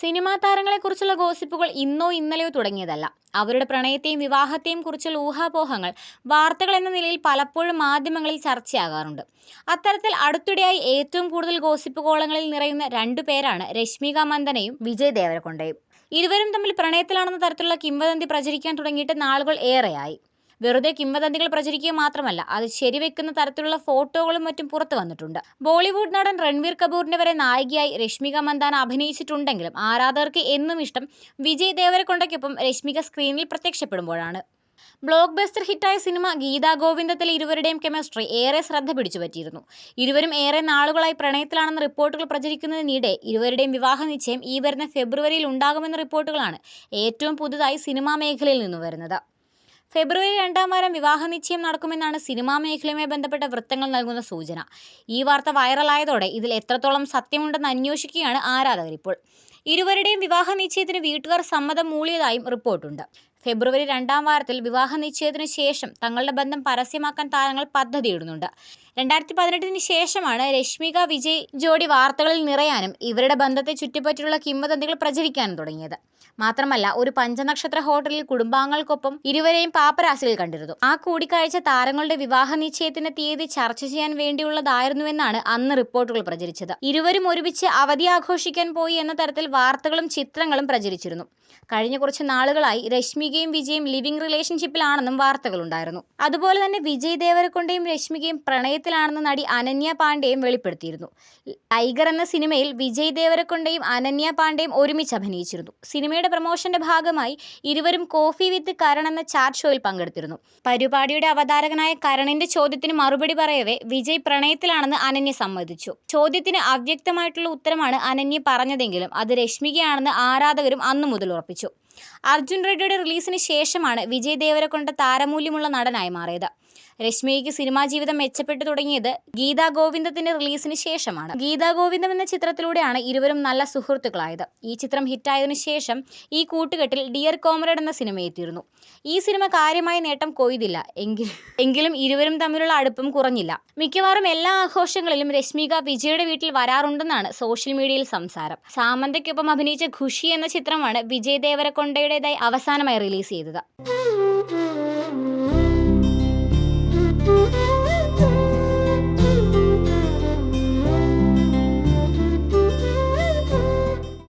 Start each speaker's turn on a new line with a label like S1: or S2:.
S1: Cinema താരങ്ങളെക്കുറിച്ചുള്ള ഗോസിപ്പുകൾ ഇന്നോ ഇന്നലെയോ തുടങ്ങിയതല്ല. അവരുടെ പ്രണയത്തെയും വിവാഹത്തെയും കുറിച്ചുള്ള ഊഹാപോഹങ്ങൾ വാർത്തകൾ എന്ന നിലയിൽ പലപ്പോഴും മാധ്യമങ്ങളിൽ ചർച്ചയാകാറുണ്ട്. അത്തരത്തിൽ അടുത്തിടെയായി ഏറ്റവും കൂടുതൽ ഗോസിപ്പ് കോളങ്ങളിൽ നിറയുന്ന രണ്ടു പേരാണ് രശ്മിക മന്ദനയും വിജയ് ദേവരകൊണ്ടയും. ഇരുവരും തമ്മിൽ പ്രണയത്തിലാണെന്ന തരത്തിലുള്ള കിംവദന്തി പ്രചരിക്കാൻ തുടങ്ങിയിട്ട് നാളുകൾ ഏറെയായി. വെറുതെ കിംവദന്തികൾ പ്രചരിക്കുക മാത്രമല്ല അത് ശരിവെക്കുന്ന തരത്തിലുള്ള ഫോട്ടോകളും മറ്റും പുറത്തു വന്നിട്ടുണ്ട്. ബോളിവുഡ് നടൻ രൺവീർ കപൂറിന്റെ വരെ നായികയായി രശ്മിക മന്ദാന അഭിനയിച്ചിട്ടുണ്ടെങ്കിലും ആരാധകർക്ക് എന്നും ഇഷ്ടം വിജയ് ദേവരക്കൊണ്ടയ്ക്കൊപ്പം രശ്മിക സ്ക്രീനിൽ പ്രത്യക്ഷപ്പെടുമ്പോഴാണ്. ബ്ലോക്ക് ബസ്റ്റർ ഹിറ്റായ സിനിമ ഗീതാ ഗോവിന്ദത്തിലെ ഇരുവരുടെയും കെമിസ്ട്രി ഏറെ ശ്രദ്ധ പിടിച്ചുപറ്റിയിരുന്നു. ഇരുവരും ഏറെ നാളുകളായി പ്രണയത്തിലാണെന്ന റിപ്പോർട്ടുകൾ പ്രചരിക്കുന്നതിനിടെ ഇരുവരുടെയും വിവാഹ നിശ്ചയം ഈ വരുന്ന ഫെബ്രുവരിയിൽ ഉണ്ടാകുമെന്ന റിപ്പോർട്ടുകളാണ് ഏറ്റവും പുതുതായി സിനിമാ മേഖലയിൽ നിന്ന് വരുന്നത്. ഫെബ്രുവരി രണ്ടാം വാരം വിവാഹ നിശ്ചയം നടക്കുമെന്നാണ് സിനിമാ മേഖലയുമായി ബന്ധപ്പെട്ട വൃത്തങ്ങൾ നൽകുന്ന സൂചന. ഈ വാർത്ത വൈറലായതോടെ ഇതിൽ എത്രത്തോളം സത്യമുണ്ടെന്ന് അന്വേഷിക്കുകയാണ് ആരാധകർ ഇപ്പോൾ. ഇരുവരുടെയും വിവാഹ നിശ്ചയത്തിന് വീട്ടുകാർ സമ്മതം മൂളിയതായും റിപ്പോർട്ടുണ്ട്. ഫെബ്രുവരി രണ്ടാം വാരത്തിൽ വിവാഹ നിശ്ചയത്തിന് ശേഷം തങ്ങളുടെ ബന്ധം പരസ്യമാക്കാൻ താരങ്ങൾ പദ്ധതിയിടുന്നുണ്ട്. രണ്ടായിരത്തി പതിനെട്ടിന് ശേഷമാണ് രശ്മിക വിജയ് ജോഡി വാർത്തകളിൽ നിറയാനും ഇവരുടെ ബന്ധത്തെ ചുറ്റിപ്പറ്റിയുള്ള കിംവദന്തികൾ പ്രചരിക്കാനും തുടങ്ങിയത്. മാത്രമല്ല ഒരു പഞ്ചനക്ഷത്ര ഹോട്ടലിൽ കുടുംബാംഗങ്ങൾക്കൊപ്പം ഇരുവരെയും പാപ്പരാസികൾ കണ്ടിരുന്നു. ആ കൂടിക്കാഴ്ച താരങ്ങളുടെ വിവാഹ നിശ്ചയത്തിന്റെ തീയതി ചർച്ച ചെയ്യാൻ വേണ്ടിയുള്ളതായിരുന്നുവെന്നാണ് അന്ന് റിപ്പോർട്ടുകൾ പ്രചരിച്ചത്. ഇരുവരും ഒരുമിച്ച് അവധി ആഘോഷിക്കാൻ പോയി എന്ന തരത്തിൽ വാർത്തകളും ചിത്രങ്ങളും പ്രചരിച്ചിരുന്നു. കഴിഞ്ഞ കുറച്ച് നാളുകളായി രശ്മികയും വിജയും ലിവിംഗ് റിലേഷൻഷിപ്പിലാണെന്നും വാർത്തകളുണ്ടായിരുന്നു. അതുപോലെ തന്നെ വിജയ് ദേവരക്കൊണ്ടയും രശ്മികയും പ്രണയത്തിലാണെന്ന് നടി അനന്യ പാണ്ഡെയും വെളിപ്പെടുത്തിയിരുന്നു. ടൈഗർ എന്ന സിനിമയിൽ വിജയ് ദേവരക്കൊണ്ടയും അനന്യ പാണ്ഡെയും ഒരുമിച്ച് അഭിനയിച്ചിരുന്നു. സിനിമയുടെ പ്രൊമോഷന്റെ ഭാഗമായി ഇരുവരും കോഫി വിത്ത് കരൺ എന്ന ചാറ്റ് ഷോയിൽ പങ്കെടുത്തിരുന്നു. പരിപാടിയുടെ അവതാരകനായ കരണിന്റെ ചോദ്യത്തിന് മറുപടി പറയവേ വിജയ് പ്രണയത്തിലാണെന്ന് അനന്യ സമ്മതിച്ചു. ചോദ്യത്തിന് അവ്യക്തമായിട്ടുള്ള ഉത്തരമാണ് അനന്യ പറഞ്ഞതെങ്കിലും അത് രശ്മികയാണെന്ന് ആരാധകരും അന്നു മുതൽ ഉറപ്പിച്ചു. അർജുൻ റെഡ്ഡിയുടെ റിലീസിന് ശേഷമാണ് വിജയ് ദേവരക്കൊണ്ട താരമൂല്യമുള്ള നടനായി മാറിയത്. രശ്മിക്ക് സിനിമാ ജീവിതം മെച്ചപ്പെട്ടു തുടങ്ങിയത് ഗീതാ ഗോവിന്ദത്തിന്റെ റിലീസിന് ശേഷമാണ്. ഗീതാ ഗോവിന്ദം എന്ന ചിത്രത്തിലൂടെയാണ് ഇരുവരും നല്ല സുഹൃത്തുക്കളായത്. ഈ ചിത്രം ഹിറ്റായതിനു ശേഷം ഈ കൂട്ടുകെട്ടിൽ ഡിയർ കോമ്രേഡ് എന്ന സിനിമ എത്തിയിരുന്നു. ഈ സിനിമ കാര്യമായ നേട്ടം കൊയ്തില്ല. എങ്കിൽ എങ്കിലും ഇരുവരും തമ്മിലുള്ള അടുപ്പം കുറഞ്ഞില്ല. മിക്കവാറും എല്ലാ ആഘോഷങ്ങളിലും രശ്മിക വിജയുടെ വീട്ടിൽ വരാറുണ്ടെന്നാണ് സോഷ്യൽ മീഡിയയിൽ സംസാരം. സാമന്തയ്ക്കൊപ്പം അഭിനയിച്ച ഖുഷി എന്ന ചിത്രമാണ് വിജയ് ദേവരക്കൊണ്ടയുടേതായി അവസാനമായി റിലീസ് ചെയ്തത്.